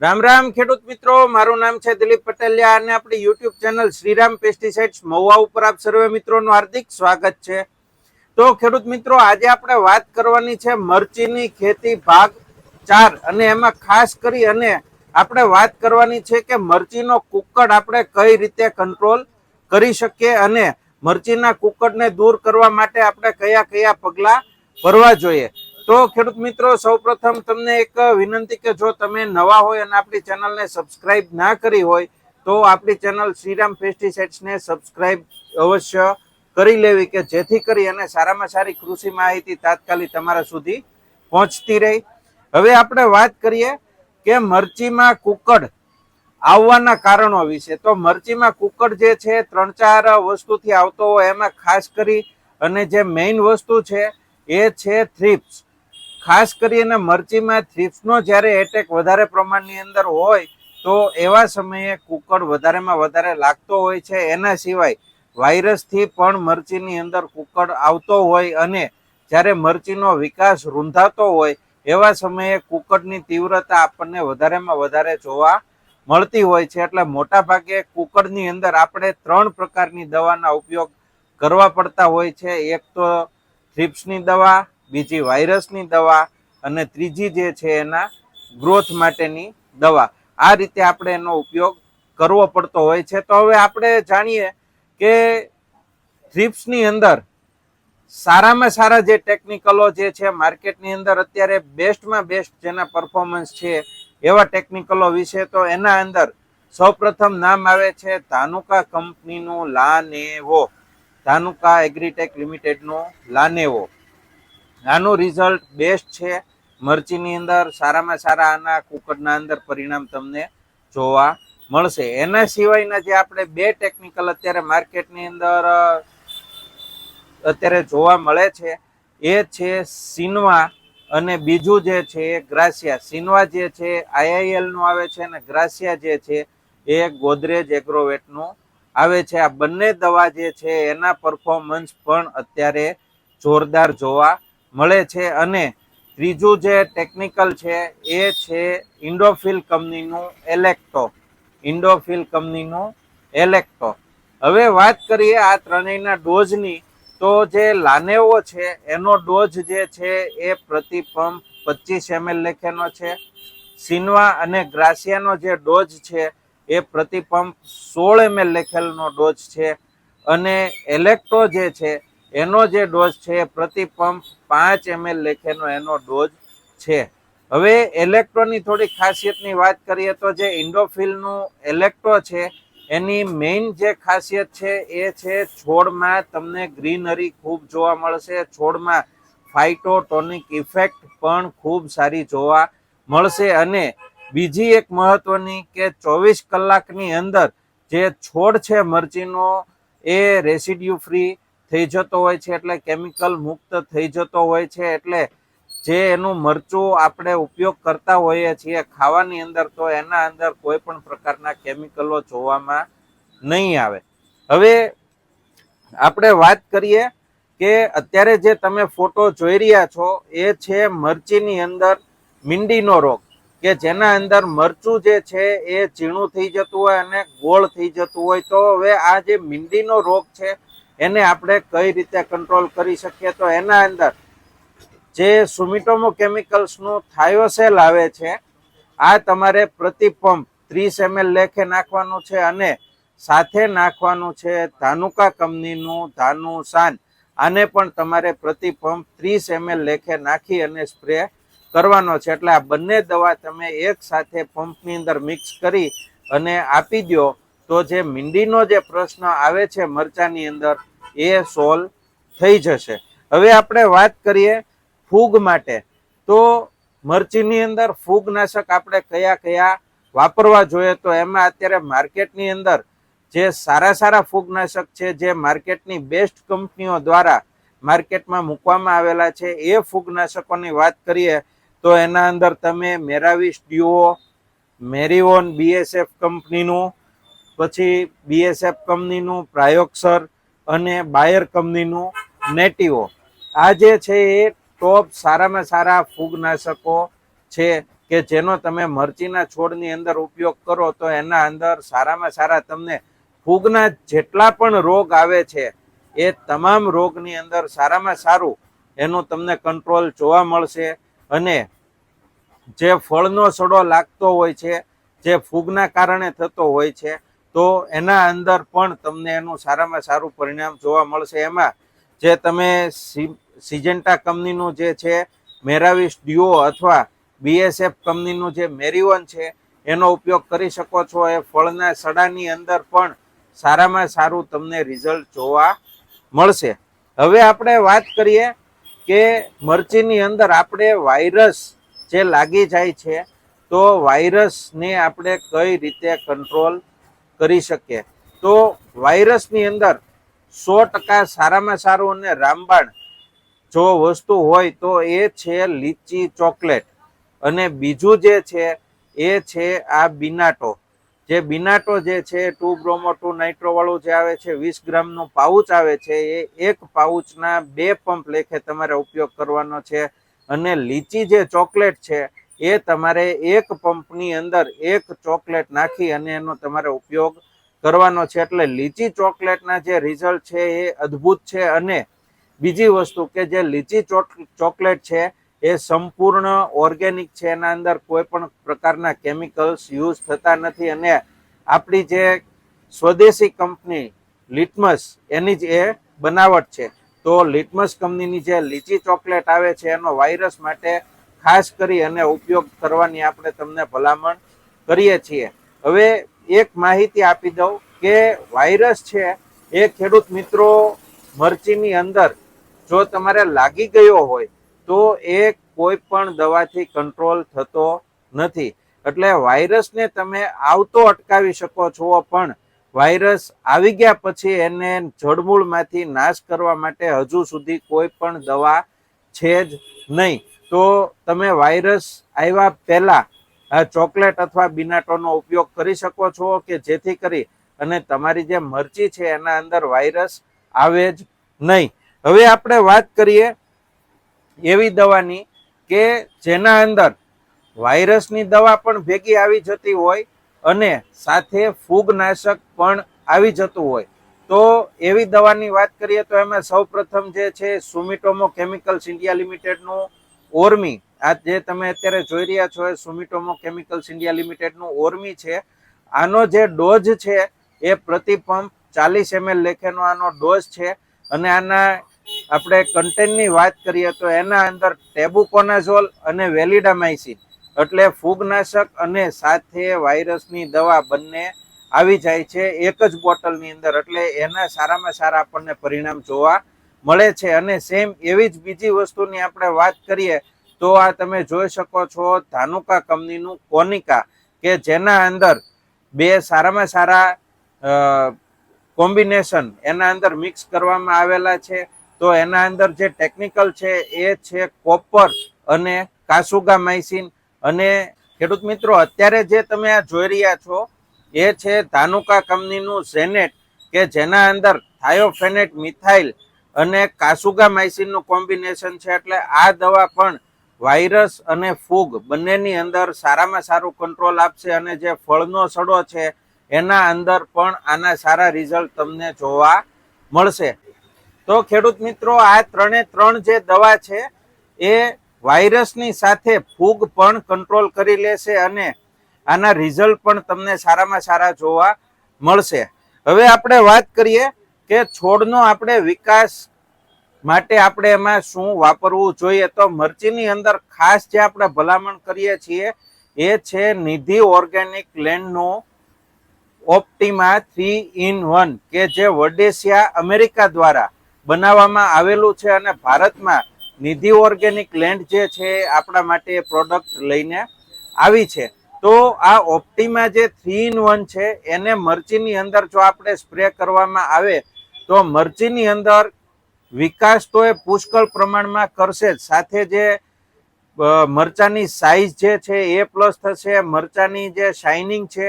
રામ રામ, ખેડૂત મિત્રો. મારું નામ છે દિલીપ પટેલિયા અને આપણી YouTube channel Shriram pesticides Mahuva ઉપર આપ સર્વે મિત્રોનું હાર્દિક સ્વાગત છે. તો ખેડૂત મિત્રો, આજે આપણે વાત કરવાની છે મરચીની ખેતી ભાગ ચાર અને એમાં ખાસ કરી અને આપણે વાત કરવાની છે કે મરચીનો કુક્કડ આપણે કઈ રીતે કંટ્રોલ કરી શકીએ અને મરચીના કુકડને દૂર કરવા માટે આપણે કયા કયા પગલાં ભરવા જોઈએ. તો ખેડૂત મિત્રો, સૌપ્રથમ તમને એક વિનંતી કે જો તમે નવા હોય અને આપણી ચેનલને સબસ્ક્રાઇબ ના કરી હોય, તો આપણી ચેનલ શ્રીરામ પેસ્ટિસાઇડ્સને સબસ્ક્રાઇબ અવશ્ય કરી લેવી કે જેથી કરી અને સારામાં સારી કૃષિ માહિતી તાત્કાલિક તમારા સુધી પહોંચતી રહી. હવે આપણે વાત કરીએ કે મરચીમાં કુકડ આવવાના કારણો વિશે. તો મરચીમાં કુકડ જે છે, ત્રણ ચાર વસ્તુથી આવતો હોય, એમાં ખાસ કરી અને જે મેઇન વસ્તુ છે, એ છે થ્રિપ્સ ખાસ કરીને મરચીમાં થ્રિપ્સનો જ્યારે એટેક વધારે પ્રમાણની અંદર હોય, તો એવા સમયે કુકડ વધારેમાં વધારે લાગતો હોય છે. એના સિવાય વાયરસથી પણ મરચીની અંદર કુકડ આવતો હોય અને જ્યારે મરચીનો વિકાસ રૂંધાતો હોય, એવા સમયે કુકડની તીવ્રતા આપણને વધારેમાં વધારે જોવા મળતી હોય છે. એટલે મોટાભાગે કુકડની અંદર આપણે ત્રણ પ્રકારની દવાના ઉપયોગ કરવા પડતા હોય છે. એક તો થ્રિપ્સની દવા બીજી વાયરસની દવા અને ત્રીજી જે છે એના ગ્રોથ માટેની દવા. આ રીતે આપણે એનો ઉપયોગ કરવો પડતો હોય છે. તો હવે આપણે જાણીએ કે થ્રીપ્સની અંદર સારામાં સારા જે ટેકનિકલો જે છે માર્કેટની અંદર અત્યારે બેસ્ટમાં બેસ્ટ જેના પરફોર્મન્સ છે એવા ટેકનિકલો વિશે તો એના અંદર સૌપ્રથમ નામ આવે છે ધાનુકા કંપનીનું લાનેવો. ધાનુકા એગ્રીટેક લિમિટેડનું લાનેવો. આનું રિઝલ્ટ બેસ્ટ છે. મરચીની અંદર સારામાં સારા આના કુકરના અંદર પરિણામ તમને જોવા મળશે. એના સિવાયના જે આપણે બે ટેકનિકલ અત્યારે માર્કેટની અંદર અત્યારે જોવા મળે છે, એ છે સિનવા અને બીજું જે છે એ ગ્રાસિયા. સિનવા જે છે આઈઆઈએલનું આવે છે અને ગ્રાસિયા જે છે, એ ગોદરેજ એગ્રોવેટનું આવે છે. આ બંને દવા જે છે, એના પરફોર્મન્સ પણ અત્યારે જોરદાર જોવા મળે છે અને ત્રીજું જે ટેકનિકલ છે એ છે ઇન્ડોફિલ કંપનીનું એલેક્ટો ઇન્ડોફિલ કંપનીનું એલેક્ટો હવે વાત કરીએ આ ત્રણેયના ડોઝની, તો જે લાનેવો છે, એનો ડોઝ જે છે એ પ્રતિ પંપ પચીસ એમએલ લેખેનો છે. સિનવા અને ગ્રાસિયાનો જે ડોઝ છે એ પ્રતિ પંપ સોળ એમએલ લેખેલનો ડોઝ છે. અને એલેક્ટો જે છે એનો જે ડોઝ છે પ્રતિ પંપ પાંચ એમએલ લેખેનો એનો ડોઝ છે. હવે એલેક્ટ્રોની થોડી ખાસિયતની વાત કરીએ તો જે ઇન્ડોફિલનું એલેક્ટ્રો છે, એની મેઇન જે ખાસિયત છે એ છે છોડમાં તમને ગ્રીનરી ખૂબ જોવા મળશે. છોડમાં ફાઇટોટોનિક ઇફેક્ટ પણ ખૂબ સારી જોવા મળશે. અને બીજી એક મહત્વની કે ચોવીસ કલાકની અંદર જે છોડ છે મરચીનો, એ રેસિડ્યુ ફ્રી થઈ જતો હોય છે એટલે કેમિકલ મુક્ત થઈ જતો હોય છે એટલે જે એનું મરચું આપણે ઉપયોગ કરતા હોઈએ છીએ ખાવાની અંદર તો એના અંદર કોઈ પણ પ્રકારના કેમિકલો જોવામાં નહીં આવે. હવે આપણે વાત કરીએ કે અત્યારે જે તમે ફોટો જોઈ રહ્યા છો એ છે મરચીની અંદર મીંડીનો રોગ કે જેના અંદર મરચું જે છે એ ઝીણું થઈ જતું હોય અને ગોળ થઈ જતું હોય. તો હવે આ જે મીંડીનો રોગ છે એને આપણે કઈ રીતે કંટ્રોલ કરી શકીએ? તો એના અંદર જે સુમિટોમો કેમિકલ્સનું થાયોસેલ આવે છે, આ તમારે પ્રતિ પંપ ત્રીસ એમએલ લેખે નાખવાનું છે અને સાથે નાખવાનું છે ધાનુકા કંપનીનું ધાનુ સાન આને પણ તમારે પ્રતિ પંપ ત્રીસ એમએલ લેખે નાખી અને સ્પ્રે કરવાનો છે. એટલે આ બંને દવા તમે એક સાથે પંપની અંદર મિક્સ કરી અને આપી દો તો જે મીંડીનો જે પ્રશ્ન આવે છે મરચાની અંદર એ સોલ્વ થઈ જશે. હવે આપણે વાત કરીએ ફૂગ માટે. તો મરચીની અંદર ફૂગનાશક આપણે કયા કયા વાપરવા જોઈએ? તો એમાં અત્યારે માર્કેટની અંદર જે સારા સારા ફૂગનાશક છે, જે માર્કેટની બેસ્ટ કંપનીઓ દ્વારા માર્કેટમાં મૂકવામાં આવેલા છે, એ ફૂગનાશકોની વાત કરીએ તો એના અંદર તમે મેરાવિસ ડ્યુઓ મેરીઓન બીએસએફ કંપનીનું, પછી બીએસએફ કંપનીનું પ્રાયોક્સર અને બાયર કંપનીનું નેટિવો. આ જે છે એ ટોપ સારામાં સારા ફૂગનાશકો છે કે જેનો તમે મરચીના છોડની અંદર ઉપયોગ કરો તો એના અંદર સારામાં સારા તમને ફૂગના જેટલા પણ રોગ આવે છે, એ તમામ રોગની અંદર સારામાં સારું એનું તમને કંટ્રોલ જોવા મળશે અને જે ફળનો સડો લાગતો હોય છે, જે ફૂગના કારણે થતો હોય છે તો એના અંદર પણ તમને એનું સારામાં સારું પરિણામ જોવા મળશે. એમાં જે તમે સિજેન્ટા કંપનીનું જે છે, મેરાવિસ ડ્યુઓ અથવા બીએસએફ કંપનીનું જે મેરિવન છે, એનો ઉપયોગ કરી શકો છો. એ ફળના સડાની અંદર પણ સારામાં સારું તમને રિઝલ્ટ જોવા મળશે. હવે આપણે વાત કરીએ કે મરચીની અંદર આપણે વાયરસ જે લાગી જાય છે, તો વાયરસને આપણે કઈ રીતે કંટ્રોલ કરી શકીએ તો વાયરસની અંદર સો ટકા સારામાં સારું અને રામબાણ જો વસ્તુ હોય તો એ છે લીચી ચોકલેટ. અને બીજું જે છે, એ છે આ બિનાટો. જે બિનાટો જે છે, ટુ બ્રોમો ટુ નાઇટ્રોવાળું જે આવે છે, વીસ ગ્રામનું પાઉચ આવે છે, એ એક પાઉચના બે પંપ લેખે તમારે ઉપયોગ કરવાનો છે. અને લીચી જે ચોકલેટ છે એ તમારે એક પંપની અંદર એક ચોકલેટ નાખી અને એનો તમારે ઉપયોગ કરવાનો છે. એટલે લીચી ચોકલેટના જે રિઝલ્ટ છે એ અદ્ભુત છે અને બીજી વસ્તુ કે જે લીચી ચોક- ચોકલેટ છે એ સંપૂર્ણ ઓર્ગેનિક છે. એના અંદર કોઈ પણ પ્રકારના કેમિકલ્સ યુઝ થતા નથી અને આપણી જે સ્વદેશી કંપની લિટમસ એની જ એ બનાવટ છે. તો લિટમસ કંપનીની જે લીચી ચોકલેટ આવે છે એનો વાયરસ માટે ખાસ કરી અને ઉપયોગ કરવાની આપણે તમને ભલામણ કરીએ છીએ. હવે એક માહિતી આપી દઉં કે વાયરસ છે એ ખેડૂત મિત્રો મરચીની અંદર જો તમારે લાગી ગયો હોય તો એ કોઈ પણ દવાથી કંટ્રોલ થતો નથી. એટલે વાયરસને તમે આવતો અટકાવી શકો છો, પણ વાયરસ આવી ગયા પછી એને જડમૂળમાંથી નાશ કરવા માટે હજુ સુધી કોઈ પણ દવા છે જ નહીં. તો તમે વાયરસ આવ્યા પહેલા ચોકલેટ અથવા બિનાટોનો ઉપયોગ કરી શકો છો કે જેથી કરી અને તમારી જે મરચી છે એના અંદર વાયરસ આવે જ નહીં. હવે આપણે વાત કરીએ એવી દવાની કે જેના અંદર વાયરસની દવા પણ ભેગી આવી જતી હોય અને સાથે ફૂગનાશક પણ આવી જતું હોય. તો એવી દવાની વાત કરીએ તો એમાં સૌપ્રથમ જે છે સુમિટોમો કેમિકલ્સ ઇન્ડિયા લિમિટેડનું ઓર્મી. આ જે તમે અત્યારે જોઈ રહ્યા છો એ સુમિટોમો કેમિકલ્સ ઇન્ડિયા લિમિટેડનું ઓર્મી છે. આનો જે ડોઝ છે એ પ્રતિ પંપ ચાલીસ એમએલ લેખેનો આનો ડોઝ છે. અને આના આપણે કન્ટેન્ટની વાત કરીએ તો એના અંદર ટેબુકોનાઝોલ અને વેલિડામાઇસિન એટલે ફૂગનાશક અને સાથે વાયરસની દવા બંને આવી જાય છે એક જ બોટલની અંદર. એટલે એના સારામાં સારા આપણને પરિણામ જોવા મળે છે અને સેમ એવી જ બીજી વસ્તુની આપણે વાત કરીએ તો આ તમે જોઈ શકો છો ધાનુકા કંપનીનું કોનિકા કે જેના અંદર બે સારામાં સારા કોમ્બિનેશન એના અંદર મિક્સ કરવામાં આવેલા છે. તો એના અંદર જે ટેકનિકલ છે એ છે કોપર અને કાસુગા માઇસિન અને ખેડૂત મિત્રો, અત્યારે જે તમે આ જોઈ રહ્યા છો એ છે ધાનુકા કંપનીનું ઝેનેટ કે જેના અંદર થાયોફેનેટ મિથાઇલ અને કાસુગામાઇસિનનું કોમ્બિનેશન છે એટલે આ દવા પણ વાયરસ અને ફૂગ બંનેની અંદર સારામાં સારું કંટ્રોલ આપશે અને જે ફળનો સડો છે એના અંદર પણ આના સારા રિઝલ્ટ તમને જોવા મળશે. તો ખેડૂત મિત્રો, આ ત્રણે ત્રણ જે દવા છે એ વાયરસની સાથે ફૂગ પણ કંટ્રોલ કરી લેશે અને આના રિઝલ્ટ પણ તમને સારામાં સારા જોવા મળશે. હવે આપણે વાત કરીએ કે છોડનો આપણે વિકાસ માટે આપણે એમાં શું વાપરવું જોઈએ તો મરચીની અંદર ખાસ જે આપણે ભલામણ કરીએ છીએ એ છે નિધિ ઓર્ગેનિક લેન્ડનું ઓપ્ટિમા થ્રી ઇન વન કે જે વડેશિયા અમેરિકા દ્વારા બનાવવામાં આવેલું છે અને ભારતમાં નિધિ ઓર્ગેનિક લેન્ડ જે છે આપણા માટે પ્રોડક્ટ લઈને આવી છે. તો આ ઓપ્ટિમા જે થ્રી ઇન વન છે એને મરચીની અંદર જો આપણે સ્પ્રે કરવામાં આવે તો મરચીની અંદર વિકાસ તો એ પુષ્કળ પ્રમાણમાં કરશે જ. સાથે જે મરચાની સાઈઝ જે છે એ પ્લસ થશે, મરચાની જે શાઇનિંગ છે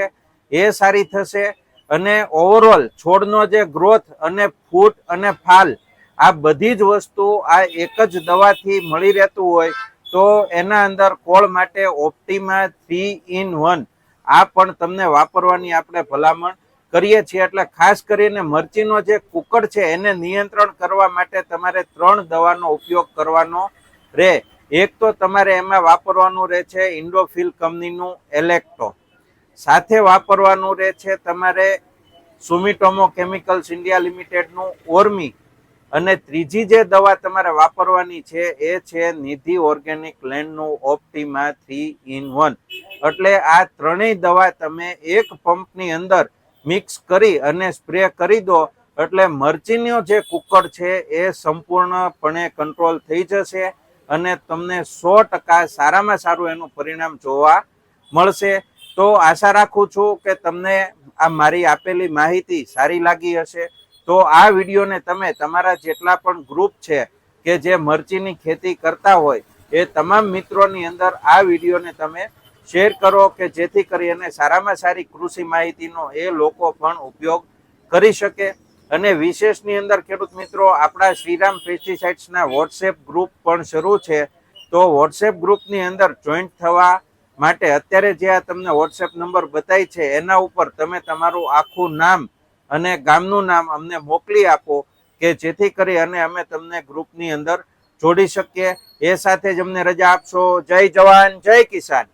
એ સારી થશે અને ઓવરઓલ છોડનો જે ગ્રોથ અને ફૂટ અને ફાલ આ બધી જ વસ્તુ આ એક જ દવાથી મળી રહેતું હોય તો એના અંદર કોળ માટે ઓપ્ટિમા થ્રી ઇન વન આ પણ તમને વાપરવાની આપણે ભલામણ કરીએ છીએ એટલે ખાસ કરીને મરચીનો જે કુકર છે એને નિયંત્રણ કરવા માટે તમારે ત્રણ દવાનો ઉપયોગ કરવાનો રહે એક તો તમારે એમાં વાપરવાનું રહે છે ઇન્ડોફિલ કંપનીનું એલેક્ટો સાથે વાપરવાનું રહે છે તમારે સુમિટોમો કેમિકલ્સ ઇન્ડિયા લિમિટેડનું ઓર્મી અને ત્રીજી જે દવા તમારે વાપરવાની છે એ છે નિધિ ઓર્ગેનિક લેન્ડનું ઓપ્ટિમા થ્રી ઇન વન એટલે આ ત્રણેય દવા તમે એક પંપની અંદર મિક્સ કરી અને સ્પ્રે કરી દો, એટલે મરચીનો જે કુકર છે એ સંપૂર્ણપણે કંટ્રોલ થઈ જશે અને તમને સો ટકા સારામાં સારું એનું પરિણામ જોવા મળશે. તો આશા રાખું છું કે તમને આ મારી આપેલી માહિતી સારી લાગી હશે. તો આ વિડીયોને તમે તમારા જેટલા પણ ગ્રુપ છે કે જે મરચીની ખેતી કરતા હોય, એ તમામ મિત્રોની અંદર આ વિડીયોને તમે શેર કરો કે જેથી કરી અને સારામાં સારી કૃષિ માહિતીનો એ લોકો પણ ઉપયોગ કરી શકે. અને વિશેષની અંદર ખેડૂત મિત્રો, આપણા શ્રીરામ પેસ્ટિસાઇડ્સના વોટ્સએપ ગ્રુપ પણ શરૂ છે. તો વોટ્સએપ ગ્રુપની અંદર જોઈન્ટ થવા માટે અત્યારે જે આ તમને વોટ્સએપ નંબર બતાય છે, એના ઉપર તમે તમારું આખું નામ અને ગામનું નામ અમને મોકલી આપો કે જેથી કરી અને અમે તમને ગ્રુપની અંદર જોડી શકીએ. એ સાથે જ અમને રજા આપશો. જય જવાન, જય કિસાન.